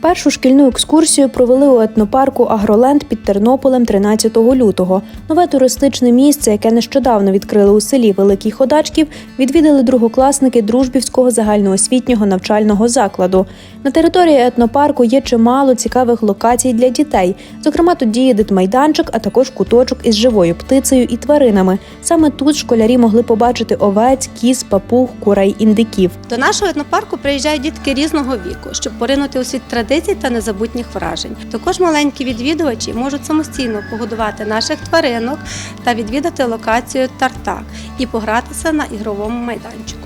Першу шкільну екскурсію провели у етнопарку Агроленд під Тернополем 13 лютого. Нове туристичне місце, яке нещодавно відкрили у селі Великий Ходачків, відвідали другокласники Дружбівського загальноосвітнього навчального закладу. На території етнопарку є чимало цікавих локацій для дітей. Зокрема, тут діє дитмайданчик, а також куточок із живою птицею і тваринами. Саме тут школярі могли побачити овець, кіз, папуг, курей, індиків. До нашого етнопарку приїжджають дітки різного віку, щоб поринути у світ традицій та незабутніх вражень. Також маленькі відвідувачі можуть самостійно погодувати наших тваринок та відвідати локацію Тартак і погратися на ігровому майданчику.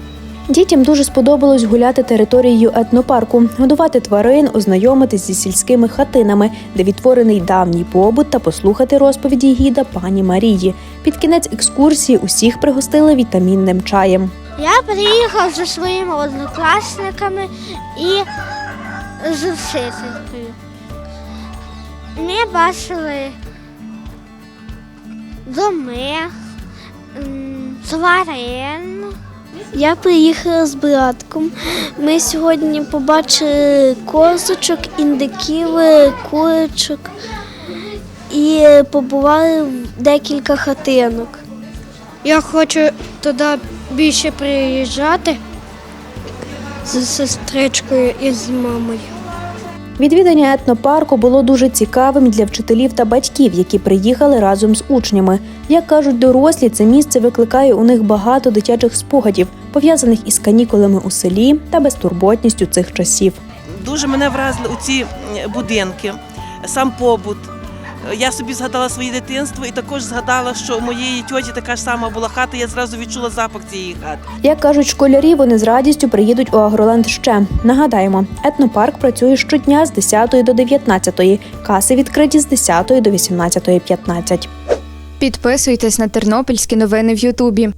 Дітям дуже сподобалось гуляти територією етнопарку, годувати тварин, ознайомитись зі сільськими хатинами, де відтворений давній побут та послухати розповіді гіда пані Марії. Під кінець екскурсії усіх пригостили вітамінним чаєм. Я приїхав зі своїми однокласниками і з вчителькою. Ми бачили доми, тварин. Я приїхала з братком. Ми сьогодні побачили козочок, індиків, курочок і побували в декілька хатинок. Я хочу туди більше приїжджати з сестричкою і з мамою. Відвідання етнопарку було дуже цікавим для вчителів та батьків, які приїхали разом з учнями. Як кажуть дорослі, це місце викликає у них багато дитячих спогадів, пов'язаних із канікулами у селі та безтурботністю цих часів. Дуже мене вразили у ці будинки, сам побут. Я собі згадала своє дитинство і також згадала, що у моєї тьоті така ж сама була хата. Я зразу відчула запах цієї хати. Як кажуть школярі, вони з радістю приїдуть у Агроленд ще. Нагадаємо, етнопарк працює щодня з 10 до 19, каси відкриті з 10 до 18.15. Підписуйтесь на тернопільські новини в Ютубі.